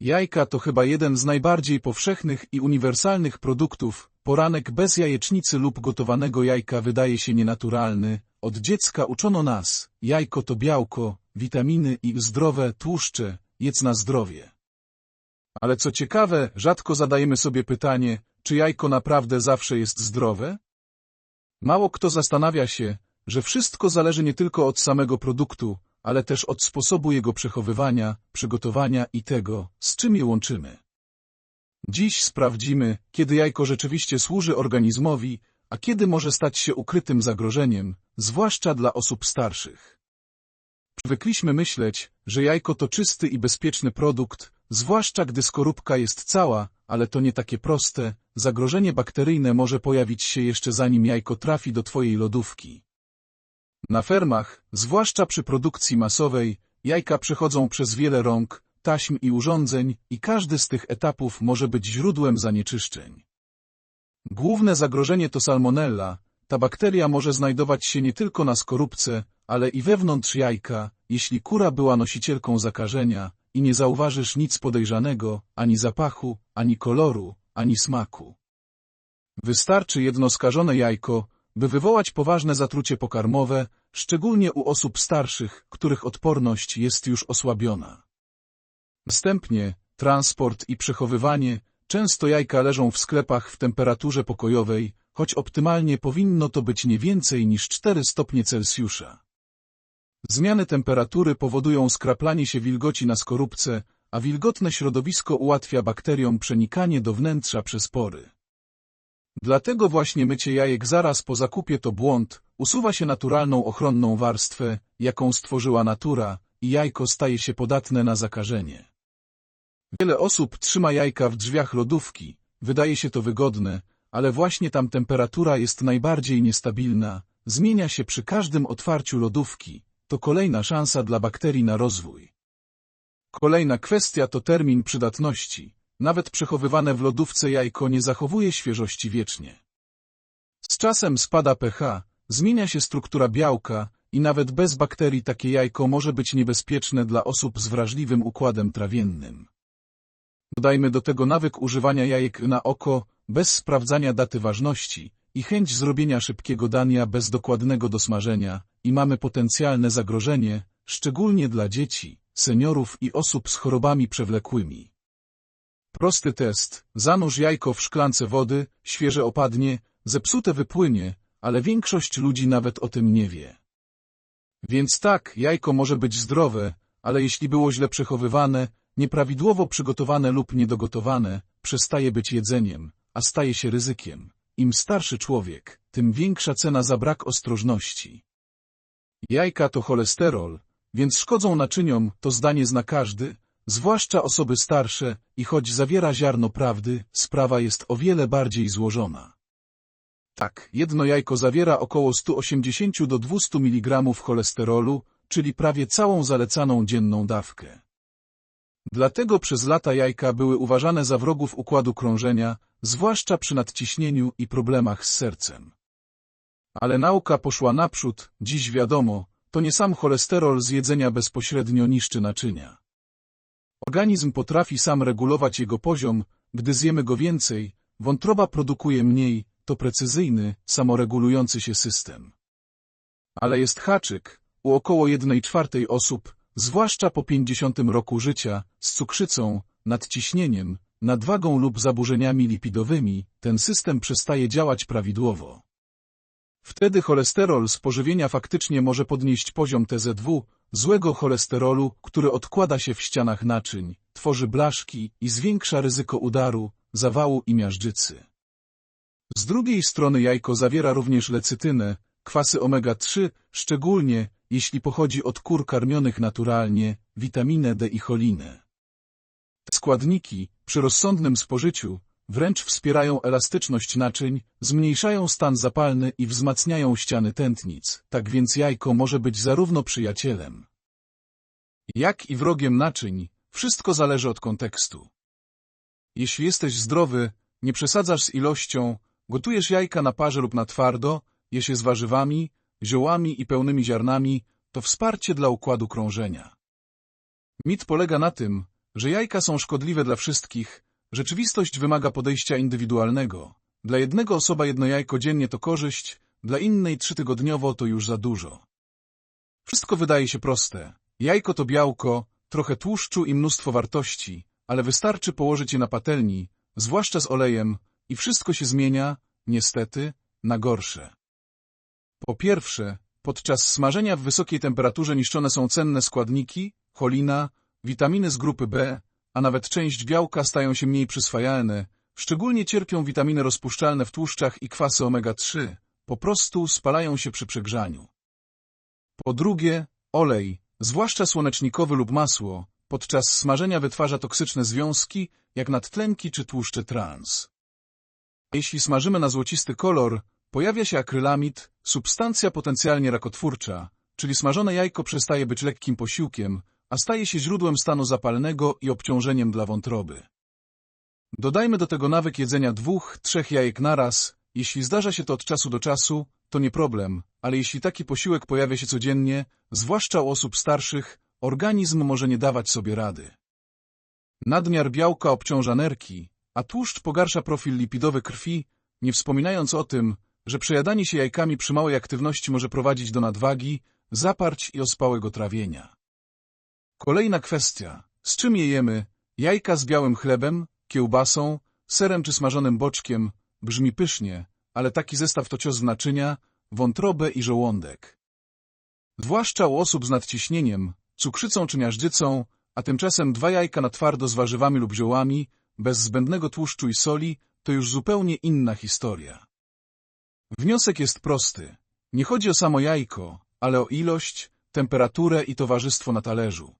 Jajka to chyba jeden z najbardziej powszechnych i uniwersalnych produktów. Poranek bez jajecznicy lub gotowanego jajka wydaje się nienaturalny. Od dziecka uczono nas, jajko to białko, witaminy i zdrowe tłuszcze, jedz na zdrowie. Ale co ciekawe, rzadko zadajemy sobie pytanie, czy jajko naprawdę zawsze jest zdrowe? Mało kto zastanawia się, że wszystko zależy nie tylko od samego produktu, ale też od sposobu jego przechowywania, przygotowania i tego, z czym je łączymy. Dziś sprawdzimy, kiedy jajko rzeczywiście służy organizmowi, a kiedy może stać się ukrytym zagrożeniem, zwłaszcza dla osób starszych. Przywykliśmy myśleć, że jajko to czysty i bezpieczny produkt, zwłaszcza gdy skorupka jest cała, ale to nie takie proste, zagrożenie bakteryjne może pojawić się jeszcze zanim jajko trafi do Twojej lodówki. Na fermach, zwłaszcza przy produkcji masowej, jajka przechodzą przez wiele rąk, taśm i urządzeń i każdy z tych etapów może być źródłem zanieczyszczeń. Główne zagrożenie to salmonella. Ta bakteria może znajdować się nie tylko na skorupce, ale i wewnątrz jajka, jeśli kura była nosicielką zakażenia i nie zauważysz nic podejrzanego, ani zapachu, ani koloru, ani smaku. Wystarczy jedno skażone jajko, by wywołać poważne zatrucie pokarmowe, szczególnie u osób starszych, których odporność jest już osłabiona. Następnie transport i przechowywanie. Często jajka leżą w sklepach w temperaturze pokojowej, choć optymalnie powinno to być nie więcej niż 4 stopnie Celsjusza. Zmiany temperatury powodują skraplanie się wilgoci na skorupce, a wilgotne środowisko ułatwia bakteriom przenikanie do wnętrza przez pory. Dlatego właśnie mycie jajek zaraz po zakupie to błąd, usuwa się naturalną ochronną warstwę, jaką stworzyła natura, i jajko staje się podatne na zakażenie. Wiele osób trzyma jajka w drzwiach lodówki, wydaje się to wygodne, ale właśnie tam temperatura jest najbardziej niestabilna, zmienia się przy każdym otwarciu lodówki, to kolejna szansa dla bakterii na rozwój. Kolejna kwestia to termin przydatności. Nawet przechowywane w lodówce jajko nie zachowuje świeżości wiecznie. Z czasem spada pH, zmienia się struktura białka i nawet bez bakterii takie jajko może być niebezpieczne dla osób z wrażliwym układem trawiennym. Dodajmy do tego nawyk używania jajek na oko, bez sprawdzania daty ważności i chęć zrobienia szybkiego dania bez dokładnego dosmażenia i mamy potencjalne zagrożenie, szczególnie dla dzieci, seniorów i osób z chorobami przewlekłymi. Prosty test. Zanurz jajko w szklance wody, świeże opadnie, zepsute wypłynie, ale większość ludzi nawet o tym nie wie. Więc tak, jajko może być zdrowe, ale jeśli było źle przechowywane, nieprawidłowo przygotowane lub niedogotowane, przestaje być jedzeniem, a staje się ryzykiem. Im starszy człowiek, tym większa cena za brak ostrożności. Jajka to cholesterol, więc szkodzą naczyniom, to zdanie zna każdy, zwłaszcza osoby starsze, i choć zawiera ziarno prawdy, sprawa jest o wiele bardziej złożona. Tak, jedno jajko zawiera około 180 do 200 mg cholesterolu, czyli prawie całą zalecaną dzienną dawkę. Dlatego przez lata jajka były uważane za wrogów układu krążenia, zwłaszcza przy nadciśnieniu i problemach z sercem. Ale nauka poszła naprzód, dziś wiadomo, to nie sam cholesterol z jedzenia bezpośrednio niszczy naczynia. Organizm potrafi sam regulować jego poziom, gdy zjemy go więcej, wątroba produkuje mniej, to precyzyjny, samoregulujący się system. Ale jest haczyk, u około jednej czwartej osób, zwłaszcza po 50 roku życia, z cukrzycą, nadciśnieniem, nadwagą lub zaburzeniami lipidowymi, ten system przestaje działać prawidłowo. Wtedy cholesterol z pożywienia faktycznie może podnieść poziom TZW, złego cholesterolu, który odkłada się w ścianach naczyń, tworzy blaszki i zwiększa ryzyko udaru, zawału i miażdżycy. Z drugiej strony jajko zawiera również lecytynę, kwasy omega-3, szczególnie jeśli pochodzi od kur karmionych naturalnie, witaminę D i cholinę. Te składniki, przy rozsądnym spożyciu, wręcz wspierają elastyczność naczyń, zmniejszają stan zapalny i wzmacniają ściany tętnic, tak więc jajko może być zarówno przyjacielem, jak i wrogiem naczyń, wszystko zależy od kontekstu. Jeśli jesteś zdrowy, nie przesadzasz z ilością, gotujesz jajka na parze lub na twardo, jesz je z warzywami, ziołami i pełnymi ziarnami, to wsparcie dla układu krążenia. Mit polega na tym, że jajka są szkodliwe dla wszystkich, rzeczywistość wymaga podejścia indywidualnego. Dla jednego osoba jedno jajko dziennie to korzyść, dla innej trzytygodniowo to już za dużo. Wszystko wydaje się proste. Jajko to białko, trochę tłuszczu i mnóstwo wartości, ale wystarczy położyć je na patelni, zwłaszcza z olejem, i wszystko się zmienia, niestety, na gorsze. Po pierwsze, podczas smażenia w wysokiej temperaturze niszczone są cenne składniki, cholina, witaminy z grupy B, a nawet część białka stają się mniej przyswajalne, szczególnie cierpią witaminy rozpuszczalne w tłuszczach i kwasy omega-3, po prostu spalają się przy przegrzaniu. Po drugie, olej, zwłaszcza słonecznikowy lub masło, podczas smażenia wytwarza toksyczne związki, jak nadtlenki czy tłuszcze trans. Jeśli smażymy na złocisty kolor, pojawia się akrylamid, substancja potencjalnie rakotwórcza, czyli smażone jajko przestaje być lekkim posiłkiem, a staje się źródłem stanu zapalnego i obciążeniem dla wątroby. Dodajmy do tego nawyk jedzenia dwóch, trzech jajek naraz. Jeśli zdarza się to od czasu do czasu, to nie problem, ale jeśli taki posiłek pojawia się codziennie, zwłaszcza u osób starszych, organizm może nie dawać sobie rady. Nadmiar białka obciąża nerki, a tłuszcz pogarsza profil lipidowy krwi, nie wspominając o tym, że przejadanie się jajkami przy małej aktywności może prowadzić do nadwagi, zaparć i ospałego trawienia. Kolejna kwestia. Z czym je jemy? Jajka z białym chlebem, kiełbasą, serem czy smażonym boczkiem. Brzmi pysznie, ale taki zestaw to cios w naczynia, wątrobę i żołądek. Zwłaszcza u osób z nadciśnieniem, cukrzycą czy miażdżycą, a tymczasem dwa jajka na twardo z warzywami lub ziołami, bez zbędnego tłuszczu i soli, to już zupełnie inna historia. Wniosek jest prosty. Nie chodzi o samo jajko, ale o ilość, temperaturę i towarzystwo na talerzu.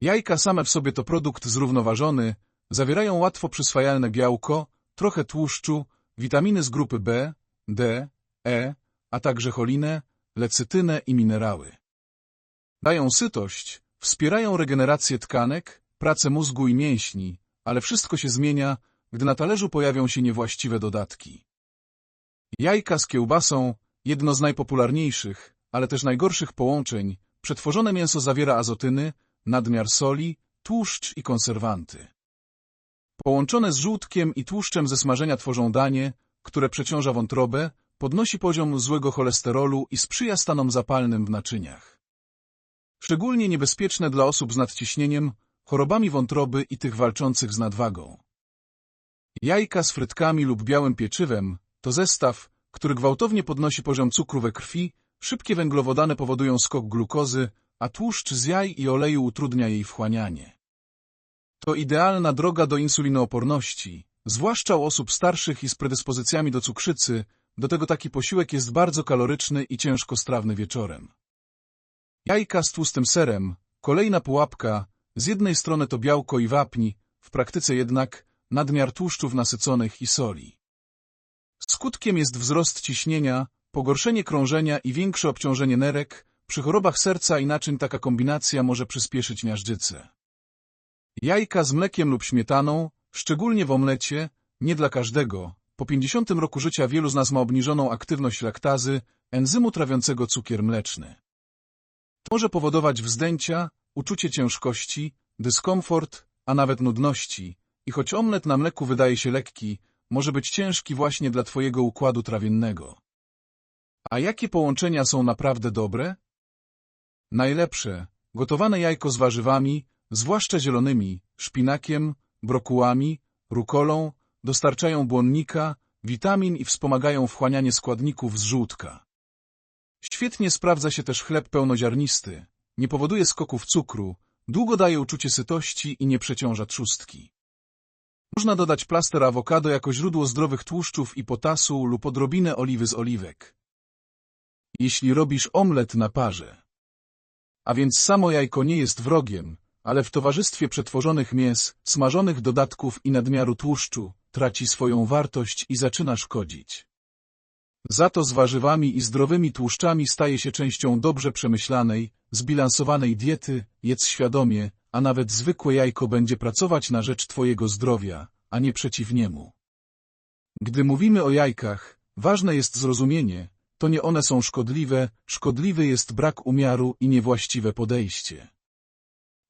Jajka same w sobie to produkt zrównoważony, zawierają łatwo przyswajalne białko, trochę tłuszczu, witaminy z grupy B, D, E, a także cholinę, lecytynę i minerały. Dają sytość, wspierają regenerację tkanek, pracę mózgu i mięśni, ale wszystko się zmienia, gdy na talerzu pojawią się niewłaściwe dodatki. Jajka z kiełbasą, jedno z najpopularniejszych, ale też najgorszych połączeń, przetworzone mięso zawiera azotyny, nadmiar soli, tłuszcz i konserwanty. Połączone z żółtkiem i tłuszczem ze smażenia tworzą danie, które przeciąża wątrobę, podnosi poziom złego cholesterolu i sprzyja stanom zapalnym w naczyniach. Szczególnie niebezpieczne dla osób z nadciśnieniem, chorobami wątroby i tych walczących z nadwagą. Jajka z frytkami lub białym pieczywem to zestaw, który gwałtownie podnosi poziom cukru we krwi, szybkie węglowodany powodują skok glukozy, a tłuszcz z jaj i oleju utrudnia jej wchłanianie. To idealna droga do insulinooporności, zwłaszcza u osób starszych i z predyspozycjami do cukrzycy, do tego taki posiłek jest bardzo kaloryczny i ciężkostrawny wieczorem. Jajka z tłustym serem, kolejna pułapka, z jednej strony to białko i wapni, w praktyce jednak nadmiar tłuszczów nasyconych i soli. Skutkiem jest wzrost ciśnienia, pogorszenie krążenia i większe obciążenie nerek, przy chorobach serca i naczyń taka kombinacja może przyspieszyć miażdżycę. Jajka z mlekiem lub śmietaną, szczególnie w omlecie, nie dla każdego. Po 50 roku życia wielu z nas ma obniżoną aktywność laktazy, enzymu trawiącego cukier mleczny. To może powodować wzdęcia, uczucie ciężkości, dyskomfort, a nawet nudności. I choć omlet na mleku wydaje się lekki, może być ciężki właśnie dla Twojego układu trawiennego. A jakie połączenia są naprawdę dobre? Najlepsze, gotowane jajko z warzywami, zwłaszcza zielonymi, szpinakiem, brokułami, rukolą, dostarczają błonnika, witamin i wspomagają wchłanianie składników z żółtka. Świetnie sprawdza się też chleb pełnoziarnisty, nie powoduje skoków cukru, długo daje uczucie sytości i nie przeciąża trzustki. Można dodać plaster awokado jako źródło zdrowych tłuszczów i potasu lub odrobinę oliwy z oliwek. Jeśli robisz omlet na parze, a więc samo jajko nie jest wrogiem, ale w towarzystwie przetworzonych mięs, smażonych dodatków i nadmiaru tłuszczu, traci swoją wartość i zaczyna szkodzić. Za to z warzywami i zdrowymi tłuszczami staje się częścią dobrze przemyślanej, zbilansowanej diety, jedz świadomie, a nawet zwykłe jajko będzie pracować na rzecz Twojego zdrowia, a nie przeciw niemu. Gdy mówimy o jajkach, ważne jest zrozumienie, to nie one są szkodliwe, szkodliwy jest brak umiaru i niewłaściwe podejście.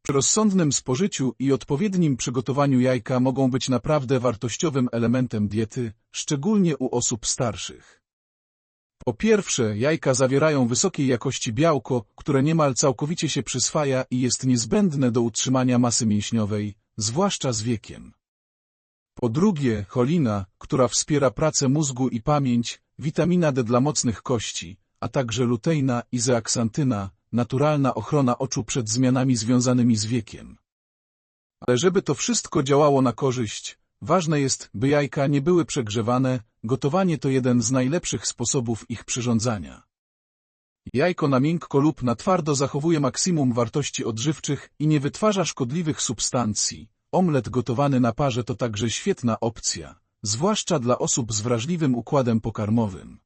Przy rozsądnym spożyciu i odpowiednim przygotowaniu jajka mogą być naprawdę wartościowym elementem diety, szczególnie u osób starszych. Po pierwsze, jajka zawierają wysokiej jakości białko, które niemal całkowicie się przyswaja i jest niezbędne do utrzymania masy mięśniowej, zwłaszcza z wiekiem. Po drugie, cholina, która wspiera pracę mózgu i pamięć, witamina D dla mocnych kości, a także luteina i zeaksantyna, naturalna ochrona oczu przed zmianami związanymi z wiekiem. Ale żeby to wszystko działało na korzyść, ważne jest, by jajka nie były przegrzewane, gotowanie to jeden z najlepszych sposobów ich przyrządzania. Jajko na miękko lub na twardo zachowuje maksimum wartości odżywczych i nie wytwarza szkodliwych substancji. Omlet gotowany na parze to także świetna opcja, zwłaszcza dla osób z wrażliwym układem pokarmowym.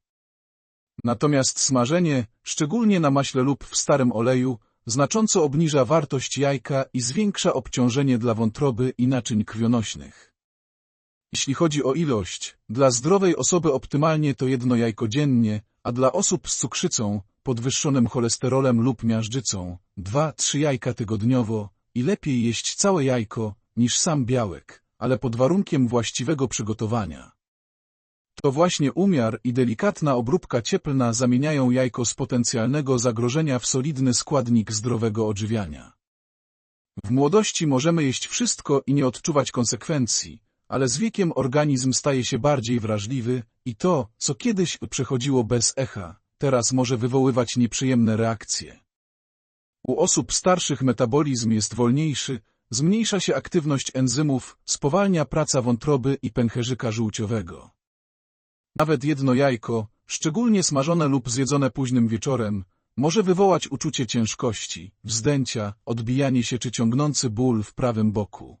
Natomiast smażenie, szczególnie na maśle lub w starym oleju, znacząco obniża wartość jajka i zwiększa obciążenie dla wątroby i naczyń krwionośnych. Jeśli chodzi o ilość, dla zdrowej osoby optymalnie to jedno jajko dziennie, a dla osób z cukrzycą, podwyższonym cholesterolem lub miażdżycą, dwa, trzy jajka tygodniowo i lepiej jeść całe jajko niż sam białek, ale pod warunkiem właściwego przygotowania. To właśnie umiar i delikatna obróbka cieplna zamieniają jajko z potencjalnego zagrożenia w solidny składnik zdrowego odżywiania. W młodości możemy jeść wszystko i nie odczuwać konsekwencji, ale z wiekiem organizm staje się bardziej wrażliwy i to, co kiedyś przechodziło bez echa, teraz może wywoływać nieprzyjemne reakcje. U osób starszych metabolizm jest wolniejszy, zmniejsza się aktywność enzymów, spowalnia praca wątroby i pęcherzyka żółciowego. Nawet jedno jajko, szczególnie smażone lub zjedzone późnym wieczorem, może wywołać uczucie ciężkości, wzdęcia, odbijanie się czy ciągnący ból w prawym boku.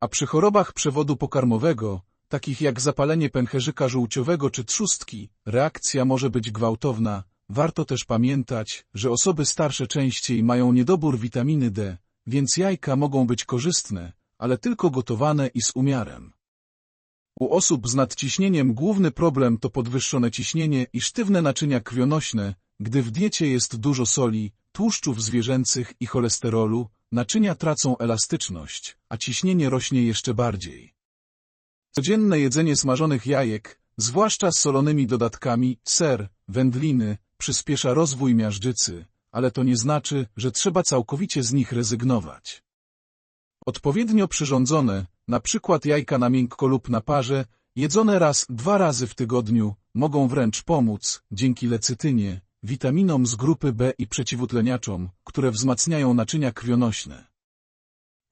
A przy chorobach przewodu pokarmowego, takich jak zapalenie pęcherzyka żółciowego czy trzustki, reakcja może być gwałtowna. Warto też pamiętać, że osoby starsze częściej mają niedobór witaminy D, więc jajka mogą być korzystne, ale tylko gotowane i z umiarem. U osób z nadciśnieniem główny problem to podwyższone ciśnienie i sztywne naczynia krwionośne, gdy w diecie jest dużo soli, tłuszczów zwierzęcych i cholesterolu, naczynia tracą elastyczność, a ciśnienie rośnie jeszcze bardziej. Codzienne jedzenie smażonych jajek, zwłaszcza z solonymi dodatkami, ser, wędliny, przyspiesza rozwój miażdżycy, ale to nie znaczy, że trzeba całkowicie z nich rezygnować. Odpowiednio przyrządzone, na przykład jajka na miękko lub na parze, jedzone raz, dwa razy w tygodniu, mogą wręcz pomóc, dzięki lecytynie, witaminom z grupy B i przeciwutleniaczom, które wzmacniają naczynia krwionośne.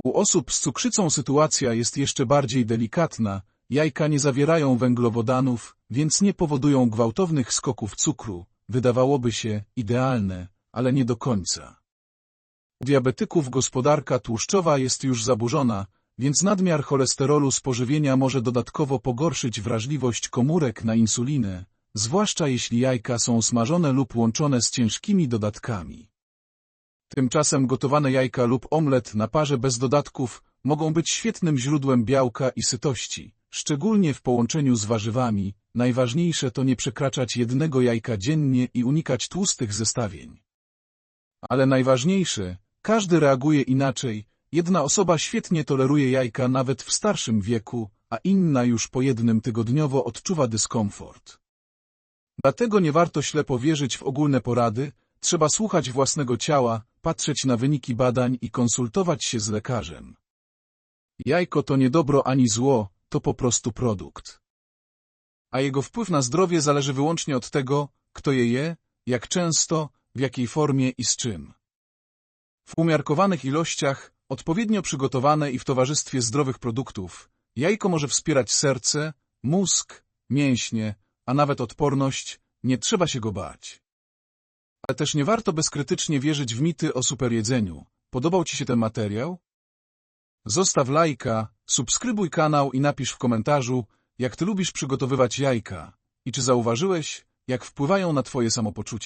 U osób z cukrzycą sytuacja jest jeszcze bardziej delikatna, jajka nie zawierają węglowodanów, więc nie powodują gwałtownych skoków cukru, wydawałoby się idealne, ale nie do końca. U diabetyków gospodarka tłuszczowa jest już zaburzona, więc nadmiar cholesterolu z pożywienia może dodatkowo pogorszyć wrażliwość komórek na insulinę, zwłaszcza jeśli jajka są smażone lub łączone z ciężkimi dodatkami. Tymczasem gotowane jajka lub omlet na parze bez dodatków mogą być świetnym źródłem białka i sytości, szczególnie w połączeniu z warzywami. Najważniejsze to nie przekraczać jednego jajka dziennie i unikać tłustych zestawień. Ale najważniejsze, każdy reaguje inaczej, jedna osoba świetnie toleruje jajka nawet w starszym wieku, a inna już po jednym tygodniowo odczuwa dyskomfort. Dlatego nie warto ślepo wierzyć w ogólne porady, trzeba słuchać własnego ciała, patrzeć na wyniki badań i konsultować się z lekarzem. Jajko to nie dobro ani zło, to po prostu produkt. A jego wpływ na zdrowie zależy wyłącznie od tego, kto je je, jak często, w jakiej formie i z czym. W umiarkowanych ilościach, odpowiednio przygotowane i w towarzystwie zdrowych produktów, jajko może wspierać serce, mózg, mięśnie, a nawet odporność, nie trzeba się go bać. Ale też nie warto bezkrytycznie wierzyć w mity o superjedzeniu. Podobał Ci się ten materiał? Zostaw lajka, subskrybuj kanał i napisz w komentarzu, jak Ty lubisz przygotowywać jajka i czy zauważyłeś, jak wpływają na Twoje samopoczucie.